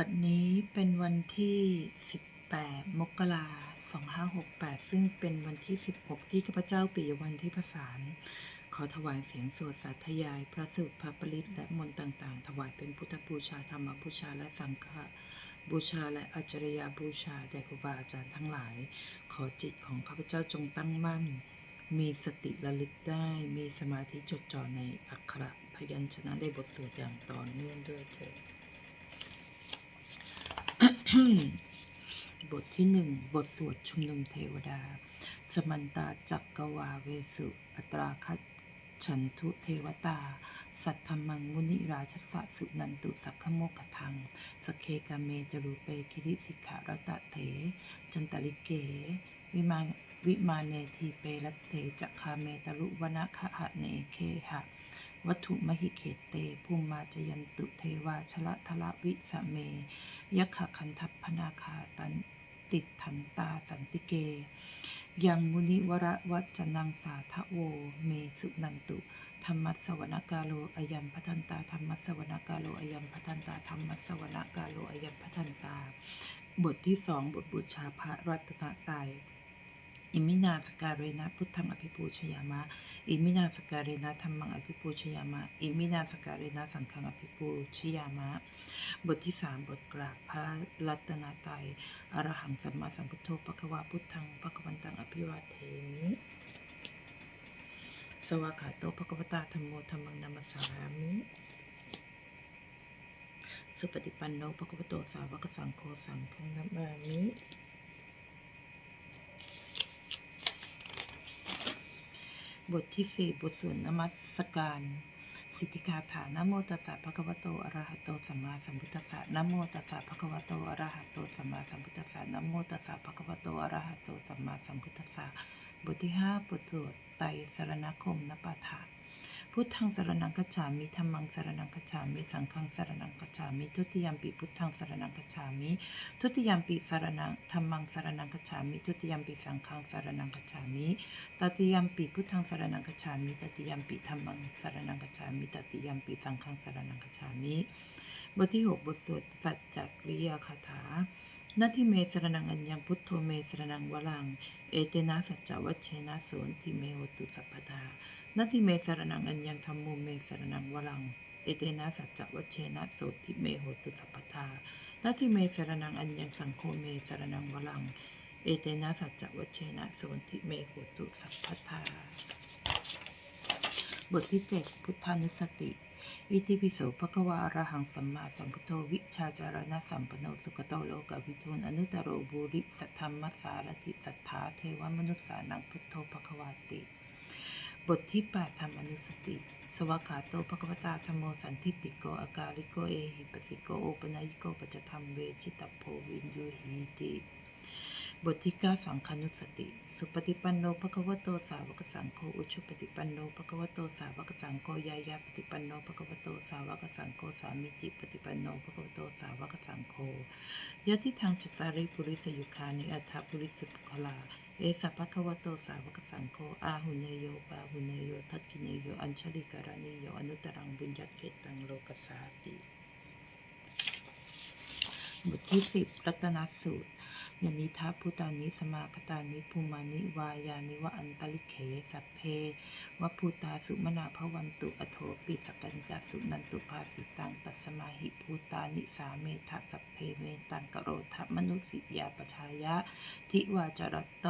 บัดนี้เป็นวันที่ 18 มกราคม2568 ซึ่งเป็นวันที่ 16 ที่ข้าพเจ้าปิยวันที่ประสาน ขอถวายเสียงสวดสาธยาย พระสูตรพระปริตและมนต์ต่างๆ ถวายเป็นพุทธบูชาธรรมบูชาและสังฆบูชาและอัจฉริยบูชาแด่ครูบาอาจารย์ทั้งหลาย ขอจิตของข้าพเจ้าจงตั้งมั่น มีสติระลึกได้ มีสมาธิจดจ่อในอักขระพยัญชนะได้บทสวดอย่างต่อเนื่องด้วยเถิด บทที่หนึ่งบทสวดชุมนุมเทวดา สมันตาจักกวาเวสุ อัตราคัจฉันทุเทวตา สัทธมังมุนิราชสะสุนันตุสักขโมกทัง สเคกาเมจรูเปคิริสิกขารตะเถ จันตลิเก วิมาวิมาเนทีเปรัตเตจักคาเมตลุวนะคะหะเนเคหะ วัตถุมหิเขตเตภูมิมาจยันตุเทวาชละทละวิสเมยขคันทัพพนาคาตันติดทันตาสันติเก ยังมุนิวระวัจนังสาทะโว เมสุนันตุ ธรรมัสวนกาโลอยัมพัทันตาธรรมัสวนกาโลอยัมพัทันตาธรรมัสวนกาโลอยัมพัทันตา บทที่สองบทบูชาพระรัตนตรัย อิมินาสการเรนะพุทธังอภิปูชยามะ อิมินาสการเรนะธรรมังอภิปูชยามะ อิมินาสการเรนะสังฆังอภิปูชยามะ บทที่สามบทกราบพระรัตนตรัยอรหังสัมมาสัมพุทโธปะคะวาพุทธังปะคะวันตังอภิวาเทมิสวากาโตปะควตาธรรมโมธรรมังนัมสสามิสุปฏิปันโนปะควโตสาวกสังโฆสังฆังนัมมามิ บทที่สี่บทสวดนมัสการ สิทธิคาถานะโมตัสสะภะคะวะโตอะระหะโตสัมมาสัมพุทธัสสะนะโมตัสสะภะคะวะโตอะระหะโตสัมมาสัมพุทธัสสะนะโมตัสสะภะคะวะโตอะระหะโตสัมมาสัมพุทธัสสะบทที่ห้าบทสวดไตรสรณคมนปาถา พุทธังสรณังคัจฉามิธัมมังสรณังคัจฉามิสังฆังสรณังคัจฉามิทุติยมปิพุทธังสรณังคัจฉามิทุติยมปิสารนังธรรมังสารนังกัจฉามิทุติยมปิสังฆังสารนังกัจฉามิตติยมปิพุทธังสารนังกัจฉามิตติยมปิธรรมังสารนังกัจฉามิตติยมปิสังฆังสารนังกัจฉามิบทที่หกบทสวดสัจจกริยาคาถานาทิเมสรนังอัญญพุทโธเมสรนังวลัง เอเตนะสัจจวัชเชนะโสนทิเมโหตุสัพพทา นาทิเมสรนังอัญญังธรรมโมเมสรนังวลัง เอเตนะสัจจวัชเชนะโสทิเมโหตุสัพพทานาทิเมสรนังอัญญังสังโฆเมสรนังวลัง เอเตนะสัจจวัชเชนะโสนทิเมโหตุสัพพทา บทที่ 7 พุทธานุสติอิติปิโสภควะอระหังสัมมาสัมพุทโธวิชาจารณะสัมปโนสุขโตโลกวิทูลอนุตโรบุริสัทธรรมสารติสัทธาเทวมนุษสานังพุทโธภควาติ บทที่ 8 ธรรมอนุสติ สวากขาโตภควตาธรรมโมสันทิติโก อากาลิโก เอหิปัสสิโก โอปนายิโก ปัจจธรรมเวชิตตโพวินยูหีติ บทที่ 9 สังคานุสติ สุปฏิปันโนภะคะวะโตสาวกสังโฆอุชุปฏิปันโนภะคะวะโตสาวกสังโฆยายาปฏิปันโนภะคะวะโตสาวกสังโฆสามิจิปฏิปันโนภะคะวะโตสาวกสังโฆยะทิทางจตาริปุริสยุคานิอัฏฐปุริสปุคลาเอสัพพะคะวะโตสาวกสังโฆอาหุเนโยปาหุเนโยทักขิเนโยอัญชลิการณิโยอนุตตรังบุญญาเขตังโลกสาติ บทที่สิบรัตนสูตรยานิทาพุตานิสมาคตานิภูมานิวายานิวะอันตลิเขสัพเพวะภูตาสุมนาภวันตุอโทปิสกัญจสุนันตุภาสิตังตัสมาหิภูตานิสาเมทะสัพเพเมตังกโรทะมนุสิยาปชายะ ทิวาจรตโต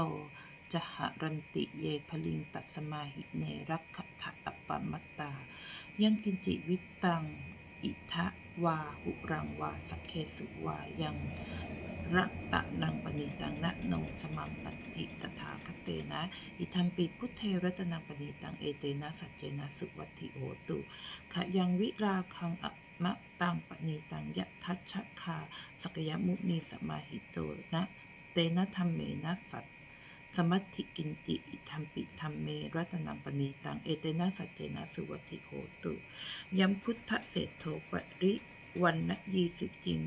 จหรันติเยพลิงตัสมาหิเนรักขทะอปปมัตตา ยังกินจิวิตัง อิทะวาหุรังวาสกเคสุวายังรัตะนังปณิตังนะโนสมังปฏิตถาคเตนะ อิทัมปิพุทเทรัตนังปณิตังเอเตนะสัจเจนะสุวัตถิโหตุขยังวิราคังอะมะตังปณิตังยะทัชชะคาสกยมุนีสมาหิโตนะ เตนะธรรมเมนะสัต สมัติกินจิอิทัมปิธรรมเมรัตนังปณีตังเอเตนะสัจเจนะสุวัติโหตุยัมพุทธเศรษโทปริวันนยีสิจริง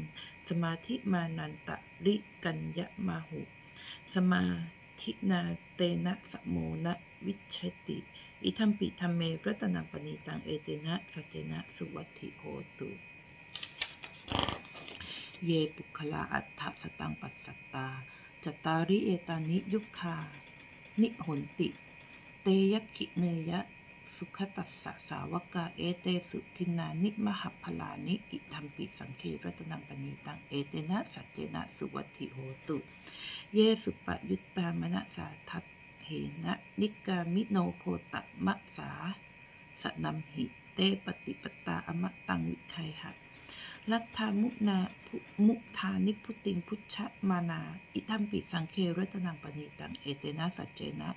สมาธิมานันตะริกัญญมาหุ สมาธินาเตนะสะโมนะวิชติ อิทัมปิธรรมเมรัตนังปณีตังเอเตนะสัจเจนะสุวัติโหตุเยปุคละอัฏฐสตังปัสสตา จตาริเอตานิยุคคา นิหนติ เตยคิเนยะ สุขตัสสะสาวกาเอเตสุทินานิมหพลานิ อิทัมปิสังเครัตนังปณีตัง เอเตนะสัจเจนะสุวัติโหตุ เยสุปยุตตามนะสาทัตเหนะนิกามิโนโคตมะสาสนัมหิ เตปฏิปตาอมะตังวิไคหะ รัตธามุนาภุมุทานิพุติงพุชชมานา อิทัมปิสังเครัตนังปณีตัง เอเตนะสัจเจนะ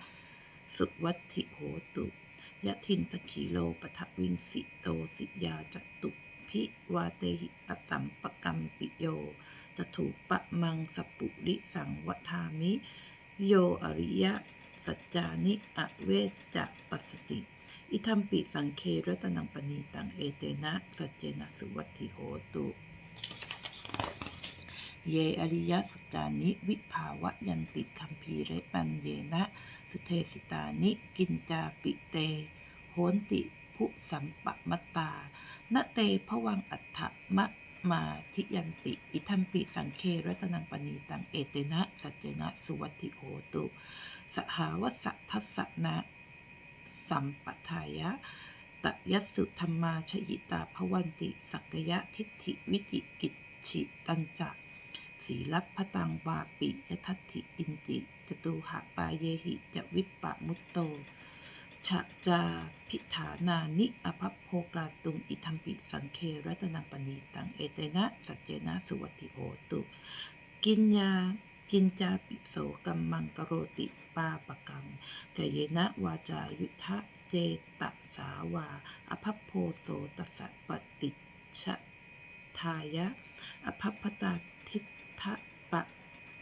สุวัตถิโหตุยะทินตะขีโลปทวิงสิโตสิยาจตุพิวาเตหิอสัมปกัมปิโยจถูปะมังสปุริสังวทามิ โยอริยะ สัจจานิอเวจจะปัสสติ อิทัมปิสังเครัตนังปณีตังเอเตนะสัจเจนะสุวัตถิโหตุเยอริยสัจานิวิภาวะยันติคัมภีเรปัญเยนะสุเทสิตานิกินจาปิเต โหนติผู้สัมปะมตตานเตภวังอัฏฐมะมาทิยันติ อิทัมปิสังเครัตนังปณีตังเอเตนะ สัจเจนะ สุวัติโหตุ สหาวสัทธัสสะนะ สัมปทายะตยัสุธรรมาชยิตาภวันติ สักยะทิฏฐิวิจิกิจฉิตันจะสีลัพพตังวาปิยทัตถิอินจิจตุหะปาเยหิจะวิปปะมุตโตชะจาพิฐานานิอภัพโภกาตุงอิทัมปิสังเครัตนังปณีตังเอเตนะสัจเจนะสุวัติโหตุ กินยากินจาปิโสกัมมังกโรติ ปาปกังกเยนะวาจายุทธะเจตสาวา อภัพโพโสตสสะปฏิชะทายะ อภัพพตาทิฏฐปะ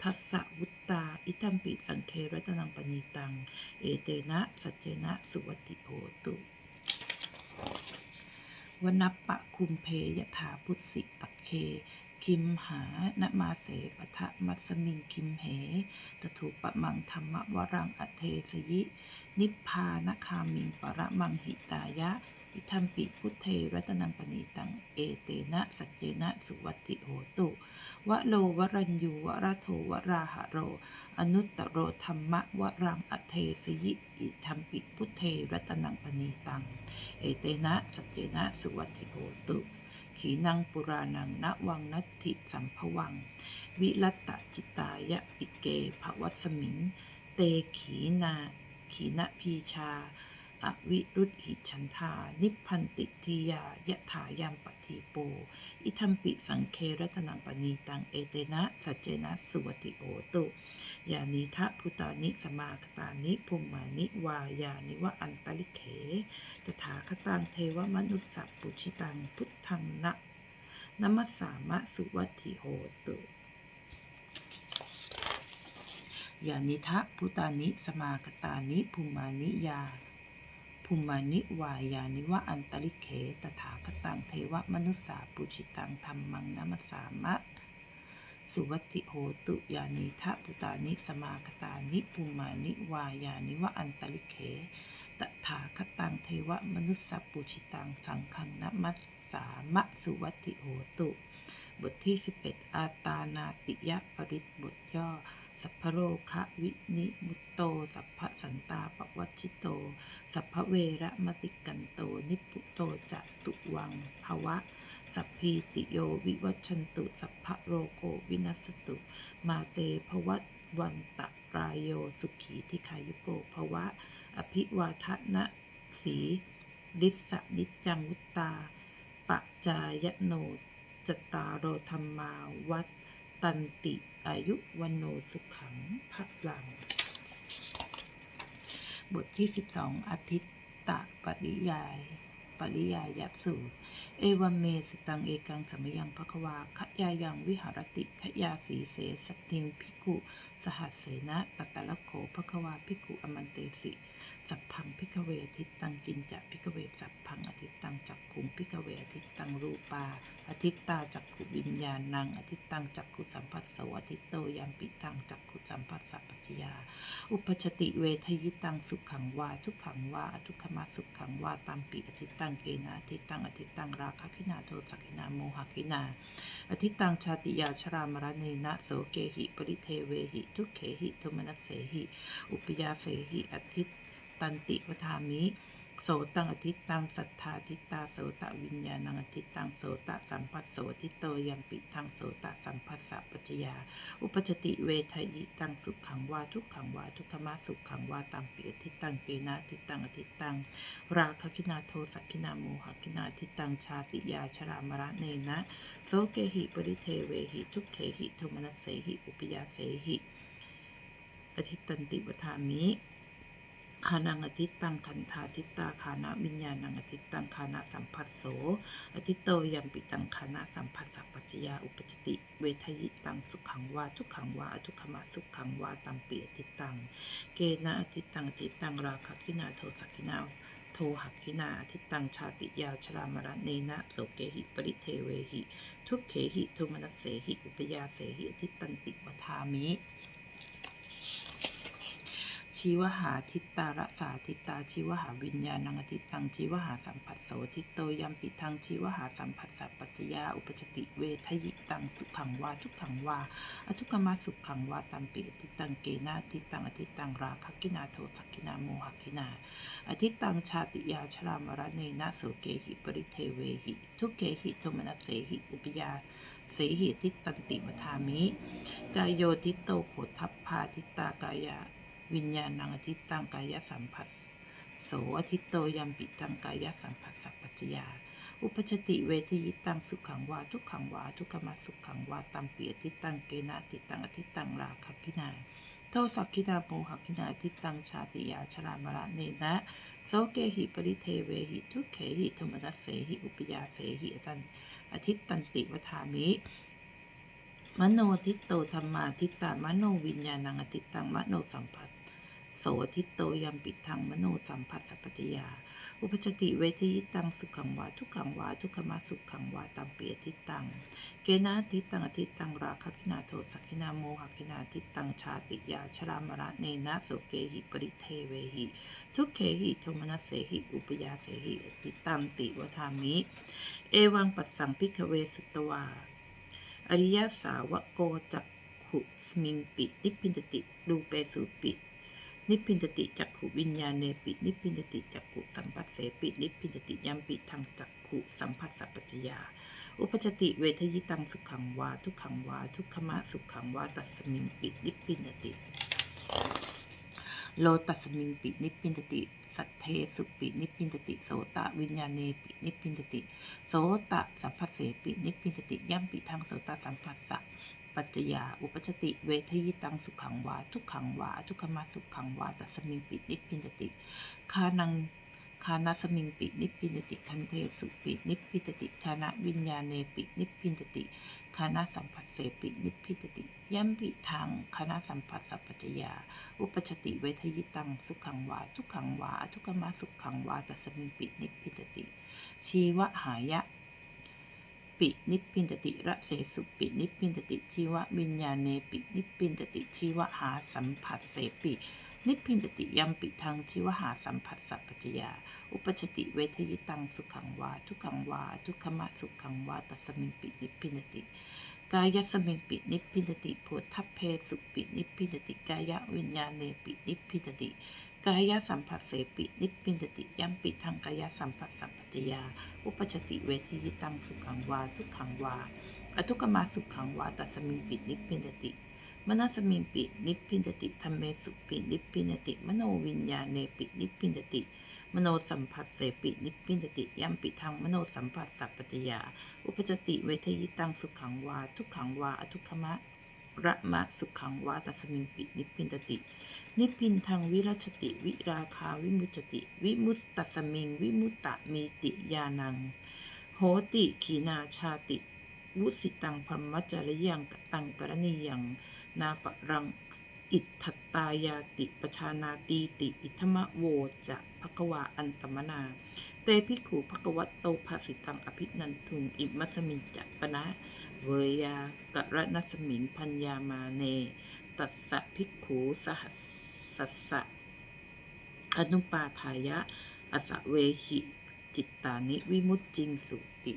ทัสสะวุตตา อิตัมปิสังเครัตนังปณีตัง เอเตนะสัจเจนะ สุวัติโหตุวนัปปะคุมเพยถาพุทสิตะเค คิมหานมาเสปทะมัสมิงคิมเหตถูปะมังธรรมวรังอเทสยิ นิพพานคามิงปรมังหิตายะอิทัมปิพุทเทรัตนังปณีตัง เอเตนะสัจเจนะสุวัติโหตุ วะโลวรัญยูวระโทวราหะโร อนุตตโรธรรมวรังอเทสยิอิทัมปิพุทเทรัตนังปณีตัง เอเตนะสัจเจนะสุวัติโหตุ ขีนังปุรานัง ณวังนัตถิสัมภวัง วิรัตตจิตายะติเกภวัสมิง เตขีนา ขีณพีชา อวิรุธหิฉันทานิพพันติทิยายะถายามปฏิโป อิทัมปิสังเครัตนังปณีตังเอเตนะสัจเจนะสุวติโอตุยานิทะพุตานิสมาคตานิภูมานิวายานิวะอันตลิเขตถาคตังเทวมนุสสะปุชิตังพุทธังนะนมัสสามะสุวัติโหตุยานิทะพุตานิสมาคตานิภูมานิยา ภูมานิวายานิวะอันตลิเขตถาคตังเทวมนุสาปุชิตังธรรมังนมัสสามะ สุวัติโหตุยานิทะปุตานิสมาคตานิภูมานิวายานิวะอันตลิเขตถาคตังเทวมนุสสปุชิตังสังคังนมัสสามะสุวัติโหตุ บทที่ 11 อาตานาติยะปริตบทย่อ สัพพโรคะวินิมุตโต สัพพสันตาปวัชิโต สัพพเวระมติกันโต นิพุโตจะตุวังภวะ สัพพีติโยวิวัชชันตุ สัพพโรโกวินัสตุ มาเตภวัตวันตะปรายโยสุขีทิขายุโกภวะ อภิวาทนะสีลิสะนิจจังวุตตาปะจายโนจตารโรธรรมาวัตตันติ อายุวันโนสุขังพลัง บทที่ 12 อาทิตตะปริยาย ปริยายยัดสูตร เอวันเมสตังเอกังสมยังภควาขยายังวิหารติขยาสีเสสติงพิกุ สหัสเสนะตตะละโขภควาพิกุอมันเตสิ สัพพังพิกเวอทิตตังกินจะพิกเวสัพพังอทิตตังจักขุงพิกเวอทิตตังรูปาอทิตตาจักขุวิญญาณังอทิตตังจักขุสัมผัสสอทิตโตยามปิตังจักขุสัมผัสสะปัจจยา อุปชติเวทยิตังสุขขังวาทุกขังวาอทุกขมาสุขขังวาตามปิอทิตตังเกนะอธิตังอธิตังราคะคินาโทสักินาโมหคินาอธิตังชาติยาชรามรณเนนะโสเกหิปริเทเวหิทุกเขหิโทมนัสเสหิ อุปยาเสหิอธิต ตันติวทามิ โสตังอธิตังสัทธาทิตาโสตวิญญาณังอธิตังโสตสัมปัสโสทิโตยัมปิทังโสตสัมปัสสะปัจจยา อุปจติเวทยิตังสุขขังวาทุกขังวาทุกขมาสุขขังวาตัมปิอธิตังเกนะอธิตังอธิตัง ราคคินาโทสักคินาโมหคินาอธิตังชาติยาชรามระเนนะโสเกหิปริเทเวหิทุกเขหิโทมนัสเสหิอุปยาเสหิอธิตันติวทามิ ขานังอธิตตังคันธาทิตตาขานะวิญญาณังอธิตตังขานะสัมผัสโสอธิตโตยัมปิตังขานะสัมผัสสัพปัจยาอุปจติ เวทยิตังสุขังวาทุกขังวาอทุกขมาสุขังวาตัมปิอธิตตัง เกนะอธิตตังอธิตตังราคะคินาโทสักคินาโทหักคินาอธิตตังชาติยาชรามระเนนะโสเกหิปริเทเวหิ ทุกเขหิโทมนัสเสหิอุปยาเสหิอธิตันติวทามิ ชีวหาทิตตารสาทิตตาชีวหาวิญญาณังอธิตังชีวหาสัมผัสโสทิตโตยัมปิทังชีวหาสัมผัสสัพปัจจยาอุปจติเวทยิตังสุขังวาทุกขังวาอทุกขมาสุขังวาตัมปิอธิตังเกนาอธิตังอธิตังราคกินาโทสักกินาโมหกินาอธิตังชาติยาชรามรเนนะโสเกหิปริเทเวหิ ทุกเกหิโทมนัสเสหิอุปยาเสหิทิตันติวทามิกายโยทิโตโผทัพพาทิตากายา วิญญาณังอธิตังกายสัมผัสโสอธิโตยัมปิตังกายสัมผัสสัพพัจยา อุปชติเวทียิตังสุขังวาทุกขังวาทุกขมาสุขังวาตัมปีอธิตังเกนะอธิตังอธิตังราคกินาโทสักกินาโมหกินาอธิตังชาติยาชรามระเนนะโสเกหิปริเทเวหิทุกเขหิโทมนัสเสหิอุปยาเสหิอตันอธิตตันติวทามิมโนทิตโตธรรมาทิตตามโนวิญญาณังอทิตตังมโนสัมผัส โสทิตโตยัมปิทังมโนสัมผัสสัพพจยา อุปจติเวทยิตังสุขังวาทุกขังวาทุกขมาสุขังวาตัมปีอทิตัง เกนาทิตังอทิตังราคคินาโทสักขินาโมหคินาทิตังชาติยาชรามระเนนะโสเกหิปริเทเวหิ ทุกเขหิโทมนัสเสหิอุปยาเสหิอติตังติวทามิ เอวังปัสสังพิกเวสุตวา อริยสาวกโกจักขุสมิงปินิพินติรูเปสุปิ นิพพินติจักขุวิญญาเนปิ นิพพินติจักขุสัมปัสเสปิ นิพพินติยัมปิทางจักขุสัมผัสสัพปัจจยา อุปจติเวทยิตังสุขังวา ทุกขังวา ทุกขมะสุขังวา ตัสมิงปิ นิพพินติ โลตัสมิงปิ นิพพินติ สัทเทสุปิ นิพพินติ โสตะวิญญาเนปิ นิพพินติ โสตะสัมผัสเสปิ นิพพินติยัมปิทางโสตะสัมผัสสะ ปัจจยา อุปจติ เวทยิตังสุขังวา ทุกขังวา ทุกขมาสุขังวาตัสมิงปินิพพินติคานังคานาสมิงปินิพพินติคันเทสุปินิพพินติคานะวิญญาเนปินิพพินติคานาสัมผัสเสปินิพพินติยัมปิทางคานาสัมผัสสัพปัจจยา อุปจติเวทยิตังสุขังวา ทุกขังวาทุกขมาสุขังวาตัสมิงปินิพพินติ ชีวหายะ ปินิพพินตติระเสสุปินิพพินตติชีววิญญาเนปินิพพินตติชีวหาสัมผัสเสปินิพพินตติยัมปิทางชีวหาสัมผัสสัพพจยา อุปชติเวทยิตังสุขังวา ทุกขังวา ทุกขมะสุขังวาตัสมิงปินิพพินตติกายสมิงปินิพพินตติโพธัพเพสุปินิพพินตติกายวิญญาเนปินิพพินตติ กายสัมผัสเสปินิพพินติยัมปิทางกายสัมผัสสัพพจยา อุปจติเวทียตังสุขังวา ทุกขังวา อทุกมาสุขังวาตัสมิงปินิพพินติมนัสมิงปินิพพินติธรรมเมสุปินิพพินติ มโนวิญญาเนปินิพพินติ มโนสัมผัสเสปินิพพินติยัมปิทางมโนสัมผัสสัพปัจยา อุปจติเวทยิตังสุขังวา ทุกขังวา อทุกขมะ ระมะสุขังวาตัสมิงปินิพินตติ นิพินทางวิรัชติ วิราคาวิมุจติ วิมุตตัสมิง วิมุตตะมีติยานัง โหติขีนาชาติ วุสิตังพรมจริยังตังกรณียัง นาปรังอิทธตตายาติปชานาตีติ อิทธมะโวจะภควาอันตมนา เตพิขุภกวัตโตภาสิตังอภินันทุงอิมัสมินจัปนะเวยากระนัสมิงพัญญามาเน ตัสสะภิขุสหัสสัสสะอนุปาทายะ อสะเวหิ จิตตานิวิมุตจิงสุติ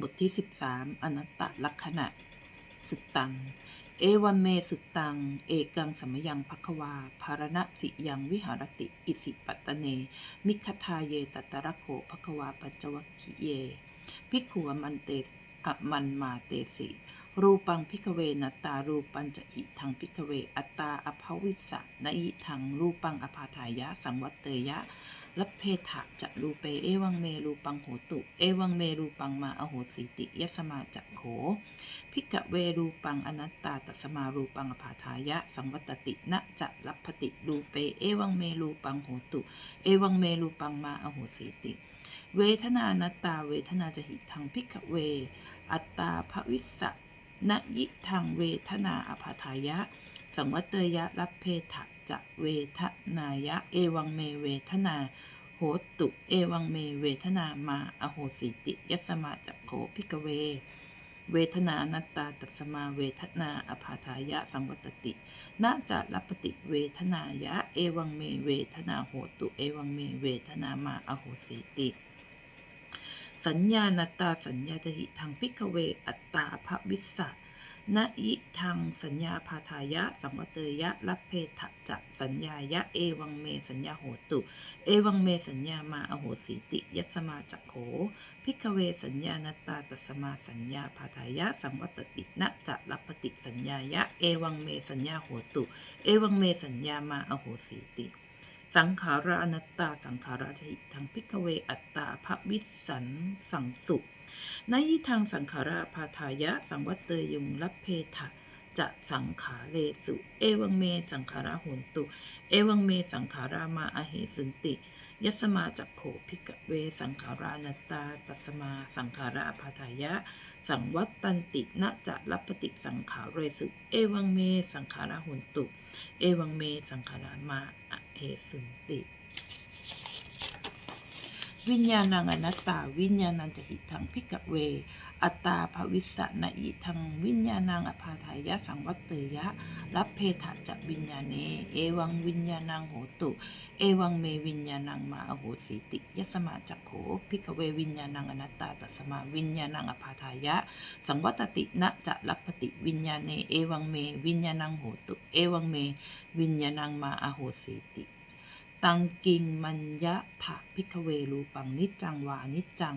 บทที่ 13 อนัตตลักษณะ สุตตัง เอวันเมสุตตัง เอกังสมยังภัควา ภารณะสิยังวิหารติ อิสิปัตเน มิคทาเยตตระโขภัควาปัจจวัคคิเย พิขวมันเตอมันมาเตสิ รูปังพิกเวนัตตารูปัญจะหิทังพิกเว อัตตาอภวิสสะนอิทังรูปังอภาทายะ สังวัตเตยะลัพเพถะจะรูเปเอวังเมรูปังโหตุ เอวังเมรูปังมาอโหสิติยสมาจักโขพิกเวรูปังอนัตตาตัสมารูปังอภาทายะ สังวัตตินะจะลัพพติรูเปเอวังเมรูปังโหตุ เอวังเมรูปังมาอโหสิติเวทนานัตตาเวทนาจะหิทังพิกเว อัตตาภวิสสะ นยิทังเวทนาอภาทายะ สังวัตเตยะรับเพทะจะเวทนายะ เอวังเมเวทนาโหตุ เอวังเมเวทนามาอโหสิติยัสมาจักโขพิกเว เวทนานัตตาตัสมาเวทนาอภาทายะสังวัตตินาจะรับปฏิเวทนายะ เอวังเมเวทนาโหตุ เอวังเมเวทนามาอโหสิติ สัญญาณตาสัญญาจหิทังพิกเว อัตตาภวิสสะนะยิทังสัญญาพาทายะ สังวเตยะรับเพทะจะสัญญายะ เอวังเมสัญญาโหตุ เอวังเมสัญญามาอโหสิติยัสมาจักโขพิกเวสัญญาณตาตัสมาสัญญาพาทายะ สังวัตตินะจะรับปฏิสัญญายะ เอวังเมสัญญาโหตุ เอวังเมสัญญามาอโหสิติ สังขาราอนัตตา สังขาราชหิทังพิกเวอัตตาภวิสันสังสุนยิทางสังขาราพาทายะ สังวัตเตยุงลัพเพทะจะสังขาเลสุ เอวังเม สังขาราหุนตุ เอวังเม สังขารามาอเหสุนติ ยัสมาจักโขพิกเว สังขารานัตตา ตัสมา สังขาราภาทายะ สังวัตตันตินะจะรับปฏิสังขาเรสุเอวังเม สังขาราหุนตุ เอวังเม สังขารามาอเหสุนติ วิญญาณังอนัตตา วิญญาณังจะหิทังพิกเว อัตตาภวิสนะอิทังวิญญาณังอภาทายะสังวัตเตยะ รับเพทะจะวิญญาเน เอวังวิญญาณังโหตุ เอวังเมวิญญาณังมาอโหสิติยสมาจักโขพิกเววิญญาณังอนัตตาตัสมาวิญญาณังอภาทายะ สังวัตตินะจะรับปฏิวิญญาเน เอวังเมวิญญาณังโหตุ เอวังเมวิญญาณังมาอโหสิติ ตังกิงมัญญะถะพิกเวรูปังนิจจังวานิจจัง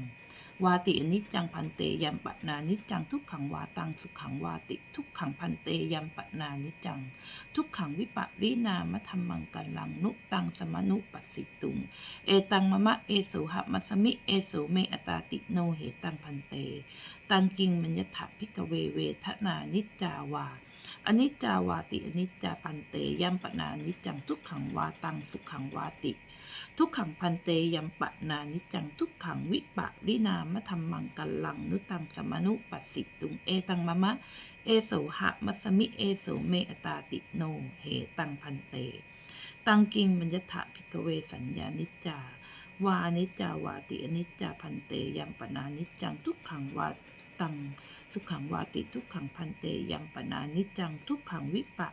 วาติอนิจจังพันเตยัมปะนานิจจัง ทุกขังวาตังสุขังวาติ ทุกขังพันเตยัมปะนานิจจัง ทุกขังวิปะรินามธรรมังกัลลังนุตังสมนุปัสสิตุง เอตังมะมะเอโสหะมัสมิเอโสเมอตาติโนเหตังพันเต ตังกิงมัญญะถะพิกเวเวทนานิจจาวา อนิจจาวาติอนิจจาพันเตยัมปนานิจจังทุกขังวาตังสุขังวาติ ทุกขังพันเตยัมปนานิจจังทุกขังวิปะรินามธรรมังกัลลังนุตังสมนุปัสสิตุงเอตังมะมะเอโสหะมัสมิเอโสเมอตาติโนเหตังพันเต ตังกิงมัญญถะพิกเวสัญญานิจจา วานิจจาวาติอนิจจาพันเตยัมปนานิจจังทุกขังวาตังสุขังวาติทุกขังพันเตยัมปนานิจจังทุกขังวิปะ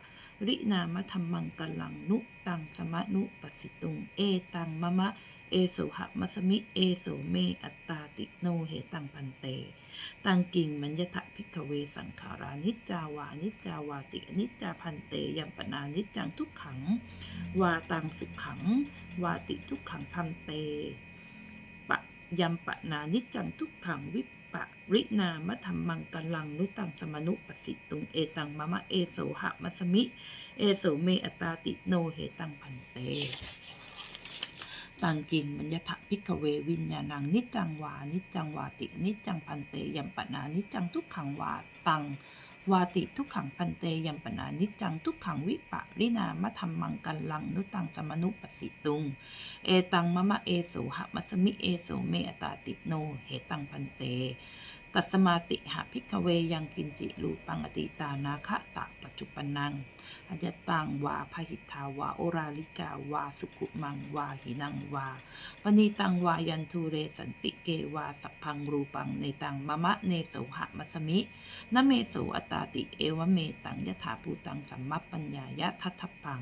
รินามะธรรมังกัลลังนุตังสมะนุปัสสิตุง เอตังมะมะ เอโสหะมัสมิ เอโสเม อัตตาติโนเหตังพันเต ตังกิงมัญญทะพิกเวสังขารานิจจาวานิจจาวาติอนิจจาพันเตยัมปนานิจจังทุกขัง วาตังสุขัง วาติทุกขังพันเตปะยัมปนานิจจังทุกขังวิปะรินามะธรรมังกัลลังนุตังสมนุปสิตุงเอตังมะมะเอโสหะมัสมิ เอโสเมอตาติโนเหตังพันเตตังกิงมัญญทะพิกเววิญญาณังนิจังวา นิจังวาติ นิจังพันเตยัมปนานิจจังทุกขังวาตัง วาติทุกขังพันเตยัมปนานิจังทุกขังวิปะรินามะธรรมังกันลังนุตังสมนุปสิตุง เอตังมะมะเอโสหะมัสมิเอโสเมอตาติโน เหตังพันเต ตัสมาติหะพิกเวยังกินจิรูปังอติตานาคะตะปัจจุปนังอัจตังวาพหิทาวาโอราลิกาวาสุกุมังวาหินังวาปณีตังวายันทูเรสันติเกวาสัพพังรูปังในตังมะมะเนโสหะมัสมินเมโสอตาติเอวเมตังยถาภูตังสัมมัปปัญญายะทัทธปัง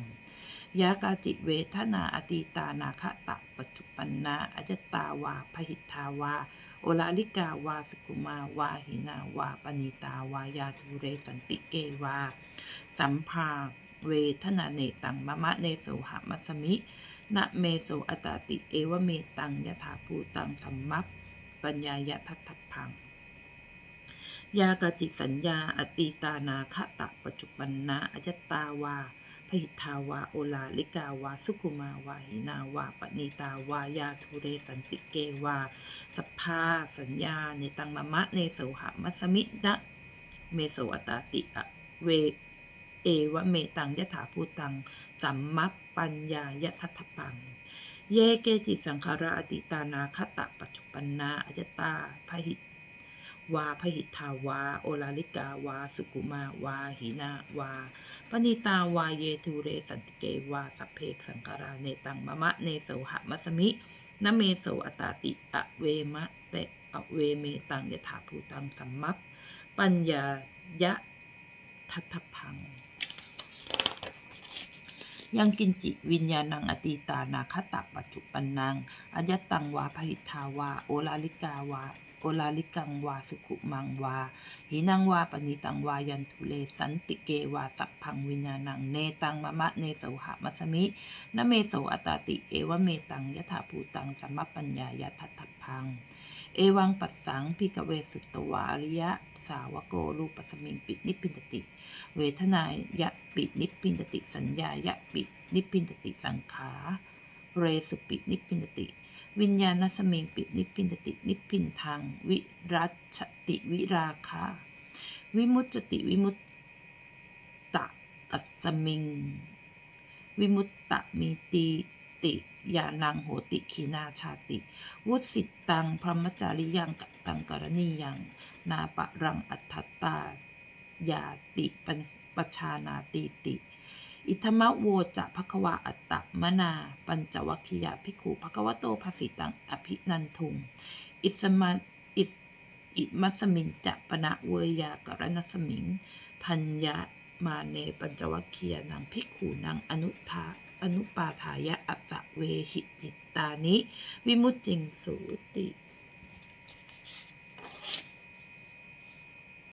ยากาจิเวทนาอตีตานาคตะปัจจุปันนาอจตาวาพหิทาวา โอลาลิกาวาสกุมาวาหินาวาปณีตาวายาทูเรสันติเกวา สัมภาเวทนาเนตังมะมะเนโสหะมัสมินะเมโสอตตาติเอวเมตังยถาภูตังสัมมัปปัญญายะทัตถพังยากาจิสัญญาอตีตานาคตะปัจจุปันนาอจตาวา หิทาวาโอลาลิกาวา สุกุมาวาหินาวาปณีตาวายาทุเรสันติเกวาสภาสัญญาในตังมะมะเนโสหะมัสมินะเมโสอตตาติอะเวเอวะเมตังยถาภูตัง สัมมัปปัญญายะทัตถปัง เยเกจิสังขาราอติตานาคตะปัจจุปันนาอจตาพหิ วาพหิทาวา โอลาลิกาวา สุกุมาวา หินาวาปณิตาวาเยทูเรสันติเกวา สัพเพกสังการาเนตังมะมะเนโสหะมัสมินเมโสอตตาติอเวมะเตอเวเมตังยถาภูตังสัมมัปปัญญายะทัตถพัง ยังกินจิวิญญาณังอตีตานาคตะปัจจุปันนังอายตังวาพหิทาวา โอลาลิกาวา โอลาลิกังวาสุขุมังวา หินังวาปณิตังวายันทุเลสันติเกวาสัพพังวิญญาณังเนตังมะมะเนโสหะมัสมินเมโสอัตตาติเอวเมตังยถาภูตังสัมมปัญญายะทัตถพัง เอวังปัสสังพิกเวสุตวาริยะสาวโกรูปสมิงปินิพพินตติ เวทนายะปินิพพินตติสัญญายะปินิพพินตติสังขา เรสุปินิพพินตติ วิญญาณสมิงปิดนิพพินตตินิพพินทางวิรัชติวิราคาวิมุตจติวิมุตตะตัสมิง วิมุตตะมีตีติยานังโหติขีนาชาติ วุสิตังพรหมจาริยังกตังกรณียัง นาปรังอัตถตา ยาติปัญปชานาติติ อิทมะโวจะภควาอัตตมนา ปัญจวัคคียาภิกขุภควโตภาสิตังอภินันทุง อิสมาอิสอิมัสมินจะปณะเวยากรณสมิง พัญญามาเนปัญจวัคคียนางภิกขุนางอนุทาอนุปาทายะอัสสะเวหิจิตตานิ วิมุตจิงสูติ